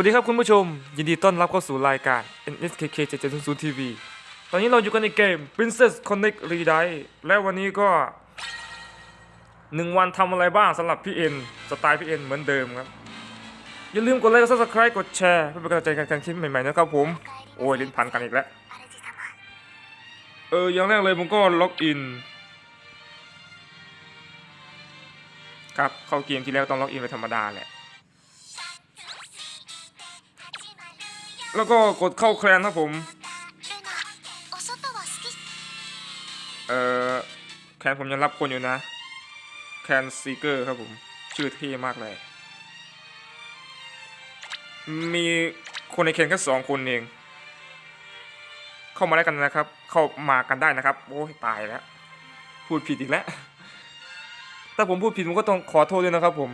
สวัสดีครับคุณผู้ชม ยินดีต้อนรับเข้าสู่รายการ NSKK 770 TV ตอนนี้เราอยู่กันในเกม Princess Connect r e d i และวันนี้ก็หนึ่งวันทำอะไรบ้างสำหรับพี่เอ็นสไตล์พี่เอ็นเหมือนเดิมครับ อย่าลืมกดไลค์กด subscribe กดแชร์เพื่อเป็นกำลังใจในการทำคลิปใหม่ๆนะครับผม โอ้ยลิ้นพันกันอีกแล้ว เอออย่างแรกเลยผมก็ล็อกอินครับเข้าเกมที่แล้วต้องล็อกอินเป็นธรรมดาแหละ แล้วก็กดเข้าแคลนครับผม เอ่อ แคลนผมยังรับคนอยู่นะ แคลนซีเกอร์ครับผม ชื่อเท่มากเลย มีคนในแคลนแค่สองคนเอง เข้ามาได้กันนะครับ เข้ามากันได้นะครับ โอ้ตายแล้ว พูดผิดอีกแล้วถ้าผมพูดผิดผมก็ต้องขอโทษด้วยนะครับผม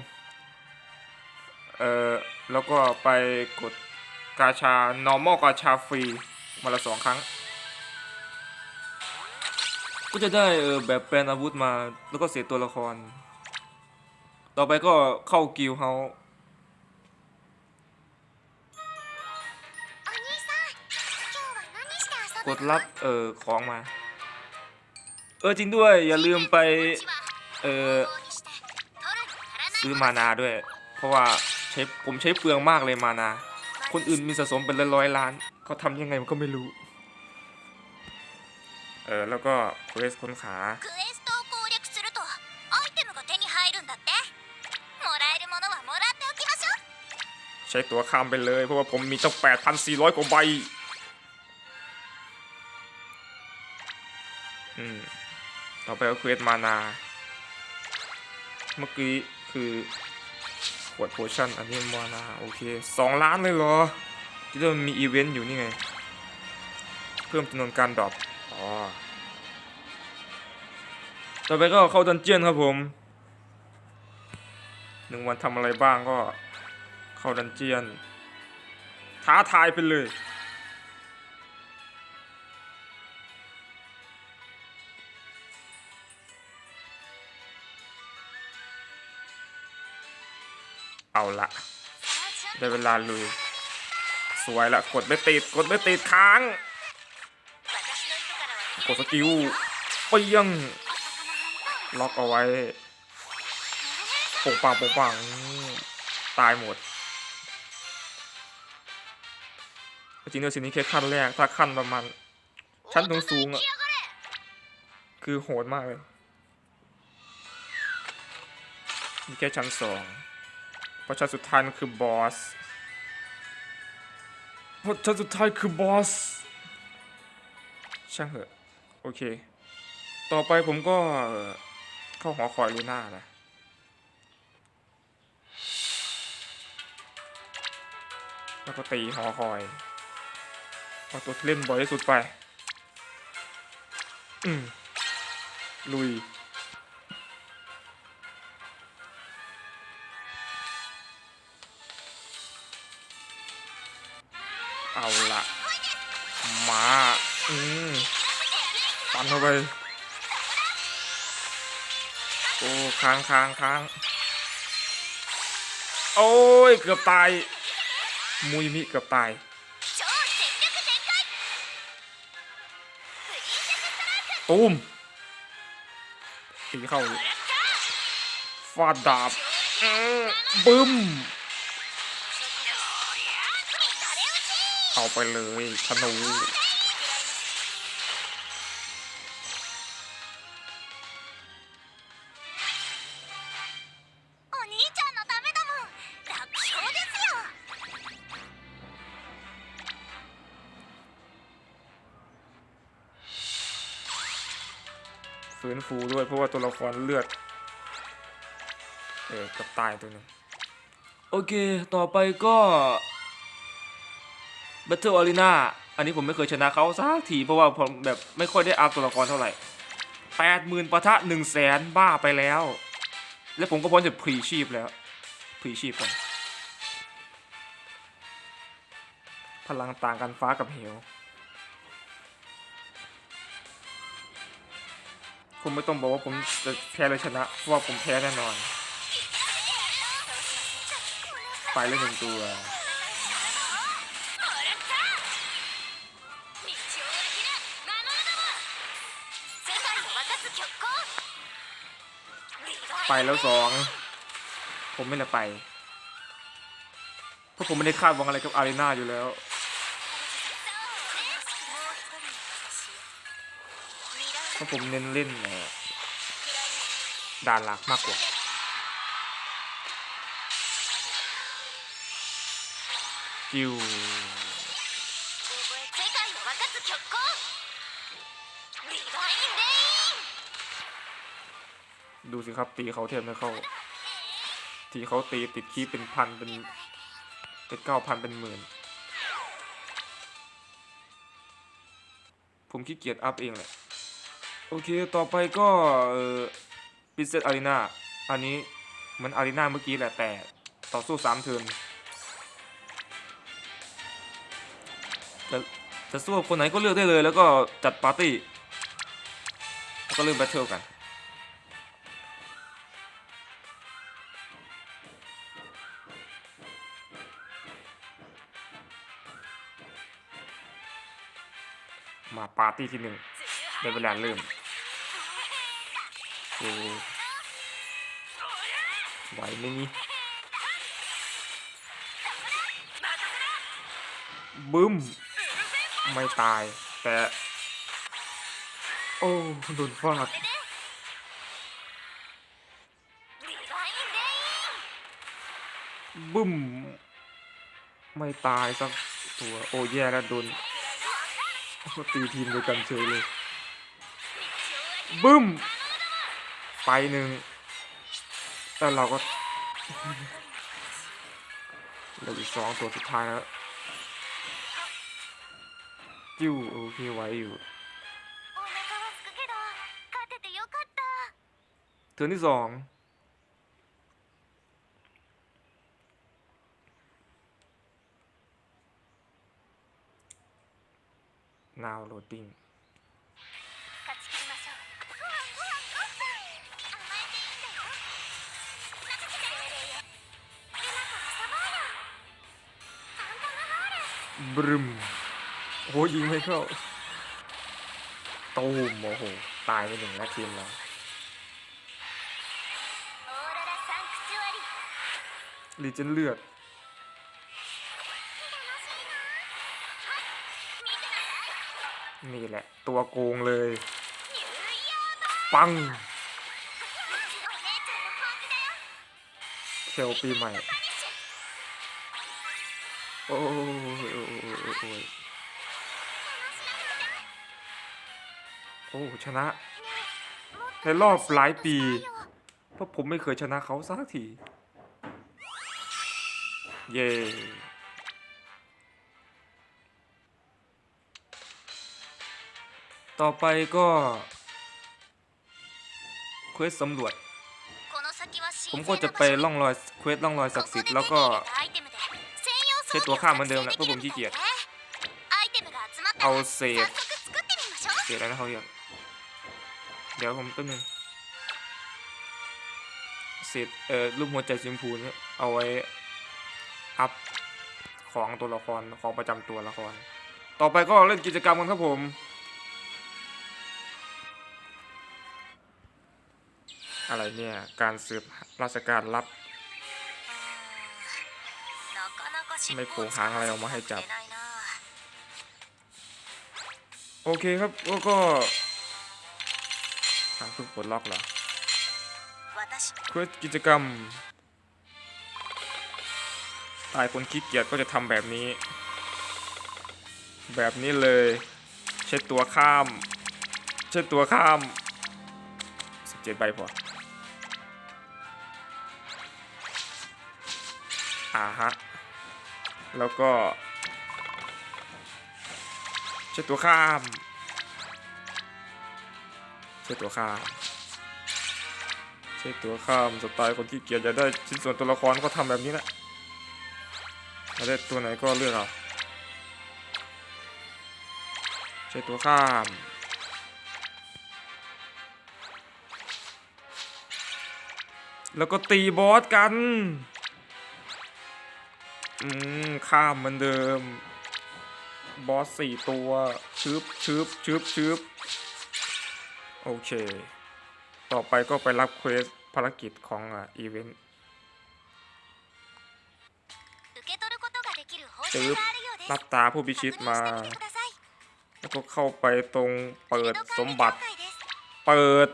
เอ่อ แล้วก็ไปกด กาชา normal กาชาฟรีมาละสองครั้ง ก็จะได้เออแบบแปลนอาวุธมาแล้วก็เสียตัวละคร ต่อไปก็เข้ากิลเฮากดรับเออของมา เออจริงด้วยอย่าลืมไปเออซื้อมานาด้วย เพราะว่าใช้ผมใช้เปลืองมากเลยมานา คนอื่นมีสะสมเป็นร้อยล้านเขาทำยังไงมันก็ไม่รู้ เออ แล้วก็เควสค้นขาใช้ตัวข้ามไปเลย เพราะว่าผมมีตั้ง8,400 กว่าใบ อืม ต่อไปก็เควสมานา เมื่อกี้คือ ขวดโพชั่นอันนี้มานาโอเคสองล้านเลยเหรอที่มันมีอีเวนต์อยู่นี่ไง เพิ่มจำนวนการดรอปอ๋อต่อไปก็เข้าดันเจียนครับผมหนึ่งวันทำอะไรบ้างก็เข้าดันเจียน ท้าทายไปเลย เอาละได้เวลาลุย สวยละ กดไม่ติด กดไม่ติดค้าง กดสกิลเปียง ล็อกเอาไว้ปงปังปงปังตายหมดจริงๆด้วยสิ่งนี้แค่ขั้นแรก ถ้าขั้นประมาณ ชั้นสูงสูงๆอะคือโหดมากเลย นี่แค่ชั้นสอง เพราะชั้นสุดท้ายมันคือบอสเพราะชั้นสุดท้ายคือบอส ช่างเหอะ โอเค ต่อไปผมก็เอ่อเข้าหอคอยลูน่านะแล้วก็ตีหอคอยเอาตัวที่เล่นบ่อยที่สุดไป อืมลุย เอาละมาอืมปันเข้าไปโอ้ค้างค้างค้างโอ้ยเกือบตายมุยมิเกือบตายตูมตีเข้าฟาดดาบบึ้ม เอาไปเลยธนูฟื้นฟูด้วยเพราะว่าตัวละครเลือด เออกับตายตัวนึงโอเค ต่อไปก็ Battle Arena อันนี้ผมไม่เคยชนะเขาสักทีเพราะว่าผมแบบไม่ค่อยได้อัพตัวละครเท่าไหร่แปดหมื่นปะทะหนึ่งแสนบ้าไปแล้ว และผมก็พ้นจากพรีชีพแล้วพรีชีพกันพลังต่างกันฟ้ากับเหวผมไม่ต้องบอกว่าผมจะแพ้หรือชนะเพราะว่าผมแพ้แน่นอน ไปเลยหนึ่งตัว ไปแล้วสองผมไม่ได้ไป เพราะผมไม่ได้คาดหวังอะไรกับอารีนาอยู่แล้ว เพราะผมเน้นเล่นเอ่อด่านหลักมากกว่าจิว ดูสิครับตีเขาเทียบไม่เข้า ทีเขาตีติดคีเป็นพันเป็นเป็นเก้าพันเป็นหมื่น ผมขี้เกียจอัพเองแหละ โอเคต่อไปก็เออพิเศษอารีนาอันนี้เหมือนอารีนาเมื่อกี้แหละแต่ต่อสู้สามเทิร์นจะจะสู้คนไหนก็เลือกได้เลยแล้วก็จัดปาร์ตี้แล้วก็เริ่มแบทเทิลกัน มาปาร์ตี้ที่หนึ่งได้เวลาเริ่มโอ้ไหวไหมนี่บึ้ม ไม่ตาย แต่ โอ้โดนฟาดบึ้ม ไม่ตายสักตัว โอ้แย่แล้วโดน ตีทีมเดียกันเฉยเลย บึ้ม ไปหนึ่งแต่เราก็เหลืออีกสองตัวสุดท้ายแล้วจิ้วโอเคไว้อยู่เทิร์นที่สอง now loading บึ้มโหยิงไม่เข้าตูมโอ้โห ตายไปหนึ่งแล้วทีมเราลีเจนเลือด นี่แหละ ตัวโกงเลย ปังเชลปีใหม่ โอ้ยโอ้โอ้ชนะ ในรอบหลายปี เพราะผมไม่เคยชนะเขาสักที เย้ ต่อไปก็เควสสำรวจ ผมก็จะไปล่องรอยเควสล่องรอยศักดิ์สิทธิ์แล้วก็ใช้ตัวข้ามเหมือนเดิมแหละเพราะผมขี้เกียจเอาเศษเศษอะไรนะเขาเรียกเดี๋ยวผมแป๊หนึ่งเศษเอ่อรูปหัวใจชิมพูนเอาไว้อัพของตัวละครของประจำตัวละคร ต่อไปก็เล่นกิจกรรมกันครับผม อะไรเนี่ย การสืบราชการลับ ไม่โผงหางอะไรออกมาให้จับ โอเคครับก็ก็ทางเพิ่งปลดล็อกเหรอเพื่อกิจกรรม ตายคนขี้เกียจก็จะทำแบบนี้ แบบนี้เลย เช็ดตัวข้าม เช็ดตัวข้ามสิบเจ็ดใบพอ อาฮะ แล้วก็ใช้ตัวข้ามใช้ตัวข้ามใช้ตัวข้ามสไตล์คนขี้เกียจอยากได้ชิ้นส่วนตัวละครก็ทำแบบนี้แหละอยาได้ตัวไหนก็เลือกเอาใช้ตัวข้ามแล้วก็ตีบอสกัน อืมข้ามเหมือนเดิม บอสสี่ตัวชึบชึบชึบชึบโอเค ต่อไปก็ไปรับเควสภารกิจของอะอีเวนต์ตึ๊บรับตาผู้พิชิตมา แล้วก็เข้าไปตรงเปิดสมบัติ เปิด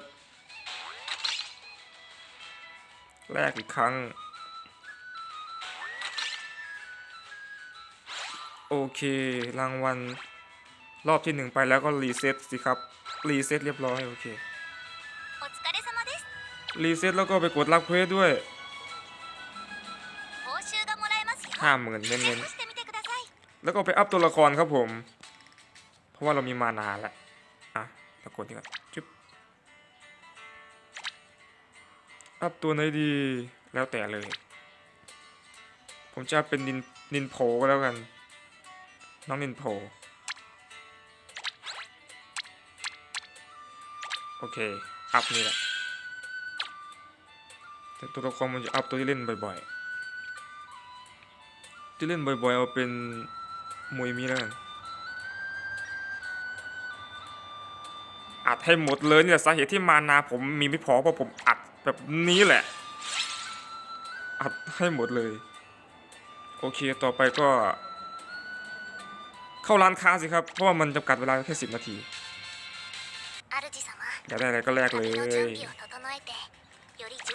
แรกอีกครั้ง โอเค รางวัลรอบที่หนึ่งไปแล้วก็รีเซ็ตสิครับ รีเซ็ตเรียบร้อย โอเค รีเซ็ตแล้วก็ไปกดรับเควสด้วยห้าหมื่นเน้นๆแล้วก็ไปอัพตัวละครครับผม เพราะว่าเรามีมานาแล้วอะตะโกนดีกว่าจุ๊บอัพตัวไหนดีแล้วแต่เลย ผมจะเป็นนินนินโผก็แล้วกัน น้องนินโผโอเค อัพนี่แหละ แต่ตัวละครมันจะอัพตัวที่เล่นบ่อยๆ ที่เล่นบ่อยๆ เอาเป็นมวยมีแล้วกันอัดให้หมดเลยนี่แหละสาเหตุที่มานาผมมีไม่พอเพราะผมอัดแบบนี้แหละ อัดให้หมดเลย โอเค ต่อไปก็ เข้าร้านค้าสิครับเพราะว่ามันจำกัดเวลาแค่สิบนาทีอยากได้อะไรก็แลกเลย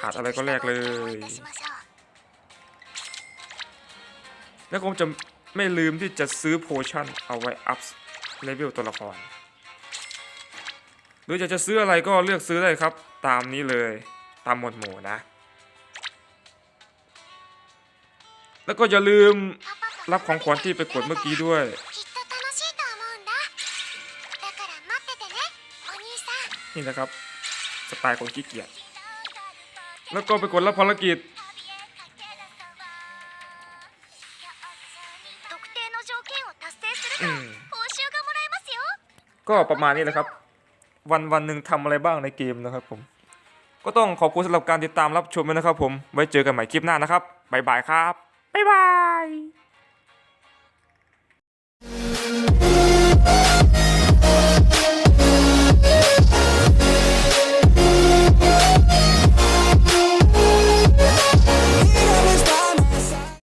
ขาดอะไรก็แลกเลยแล้วผมจะไม่ลืมที่จะซื้อโพชั่นเอาไว้อัพเลเวลตัวละคร หรือจะจะซื้ออะไรก็เลือกซื้อได้ครับ ตามนี้เลยตามหมวดหมู่นะ แล้วก็อย่าลืมรับของขวัญที่ไปกดเมื่อกี้ด้วย นี่นะครับสไตล์คนขี้เกียจแล้วก็ไปกดรับภารกิจก็ประมาณนี้แหละครับ วันวันหนึ่งทำอะไรบ้างในเกมนะครับผม ก็ต้องขอบคุณสำหรับการติดตามรับชมด้นะครับผม ไว้เจอกันใหม่คลิปหน้านะครับ บ๊ายบายครับ บ๊ายบาย